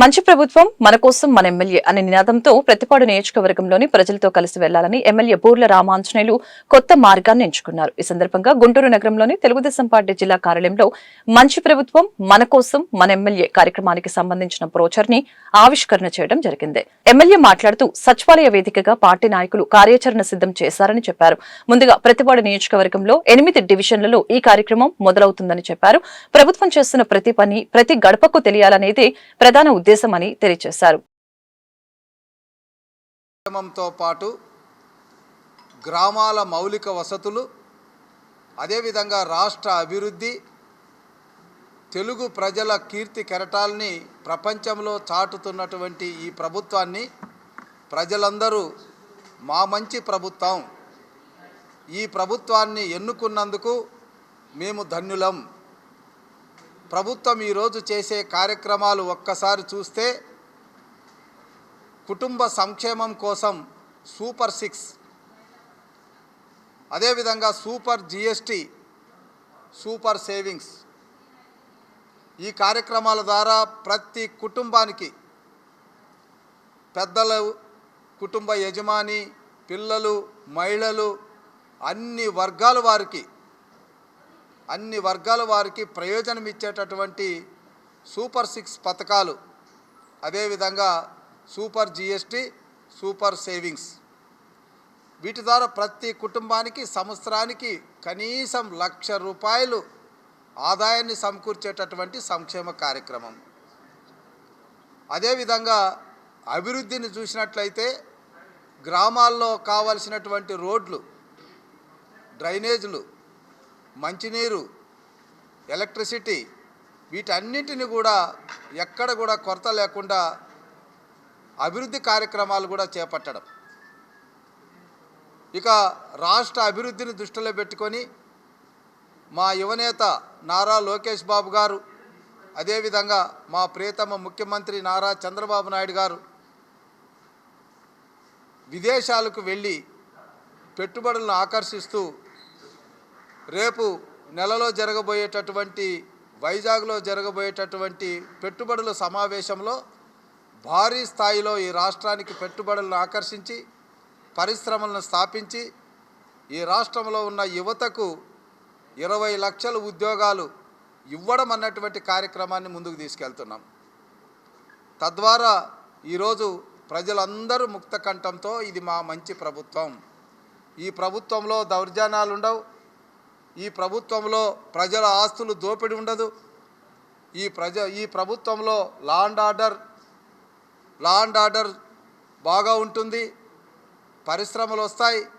మంచి ప్రభుత్వం మన కోసం మన ఎమ్మెల్యే అనే నినాదంతో ప్రతిపాడు నియోజకవర్గంలోని ప్రజలతో కలిసి వెళ్ళాలని ఎమ్మెల్యే బూర్ల రామాంజనేయులు కొత్త మార్గాన్ని ఎంచుకున్నారు. ఈ సందర్భంగా గుంటూరు నగరంలోని తెలుగుదేశం పార్టీ జిల్లా కార్యాలయంలో మంచి ప్రభుత్వం మన కోసం మన ఎమ్మెల్యే కార్యక్రమానికి సంబంధించిన బ్రోచర్ని ఆవిష్కరణ చేయడం జరిగింది. ఎమ్మెల్యే మాట్లాడుతూ సచివాలయ వేదికగా పార్టీ నాయకులు కార్యాచరణ సిద్ధం చేశారని చెప్పారు. ముందుగా ప్రతిపాడు నియోజకవర్గంలో ఎనిమిది డివిజన్లలో ఈ కార్యక్రమం మొదలవుతుందని చెప్పారు. ప్రభుత్వం చేస్తున్న ప్రతి పని ప్రతి గడపకు తెలియాలనేదే ప్రధాన ఉద్దేశమని తెలియజేశారు పాటు గ్రామాల మౌలిక వసతులు అదేవిధంగా రాష్ట్ర అభివృద్ధి తెలుగు ప్రజల కీర్తి కెరటాల్ని ప్రపంచంలో చాటుతున్నటువంటి ఈ ప్రభుత్వాన్ని ప్రజలందరూ మా మంచి ప్రభుత్వం. ఈ ప్రభుత్వాన్ని ఎన్నుకున్నందుకు మేము ధన్యులం. ప్రభుత్వం ఈరోజు చేసే కార్యక్రమాలు ఒక్కసారి చూస్తే కుటుంబ సంక్షేమం కోసం సూపర్ సిక్స్ అదేవిధంగా సూపర్ జిఎస్టి సూపర్ సేవింగ్స్. ఈ కార్యక్రమాల ద్వారా ప్రతి కుటుంబానికి పెద్దలు కుటుంబ యజమాని పిల్లలు మహిళలు అన్ని వర్గాల వారికి అన్ని వర్గాల వారికి ప్రయోజనం ఇచ్చేటటువంటి సూపర్ సిక్స్ పథకాలు. అదేవిధంగా సూపర్ జిఎస్టి సూపర్ సేవింగ్స్. వీటి ద్వారా ప్రతి కుటుంబానికి సంవత్సరానికి కనీసం లక్ష రూపాయలు ఆదాయాన్ని సమకూర్చేటటువంటి సంక్షేమ కార్యక్రమం. అదేవిధంగా అభివృద్ధిని చూసినట్లయితే గ్రామాల్లో కావలసినటువంటి రోడ్లు డ్రైనేజీలు మంచినీరు ఎలక్ట్రిసిటీ వీటన్నింటిని కూడా ఎక్కడ కూడా కొరత లేకుండా అభివృద్ధి కార్యక్రమాలు కూడా చేపట్టడం. ఇక రాష్ట్ర అభివృద్ధిని దృష్టిలో పెట్టుకొని మా యువనేత నారా లోకేష్ బాబు గారు అదేవిధంగా మా ప్రియతమ ముఖ్యమంత్రి నారా చంద్రబాబు నాయుడు గారు విదేశాలకు వెళ్ళి పెట్టుబడులను ఆకర్షిస్తూ రేపు నెలలో జరగబోయేటటువంటి వైజాగ్లో జరగబోయేటటువంటి పెట్టుబడుల సమావేశంలో భారీ స్థాయిలో ఈ రాష్ట్రానికి పెట్టుబడులను ఆకర్షించి పరిశ్రమలను స్థాపించి ఈ రాష్ట్రంలో ఉన్న యువతకు ఇరవై లక్షల ఉద్యోగాలు ఇవ్వడం అన్నటువంటి కార్యక్రమాన్ని ముందుకు తీసుకెళ్తున్నాం. తద్వారా ఈరోజు ప్రజలందరూ ముక్త కంఠంతో ఇది మా మంచి ప్రభుత్వం. ఈ ప్రభుత్వంలో దౌర్జన్యాలు ఉండవు ఈ ప్రభుత్వంలో ప్రజల ఆస్తులు దోపిడి ఉండదు. ఈ ప్రజ ఈ ప్రభుత్వంలో law and order law and order బాగా ఉంటుంది. పరిశ్రమలు వస్తాయి.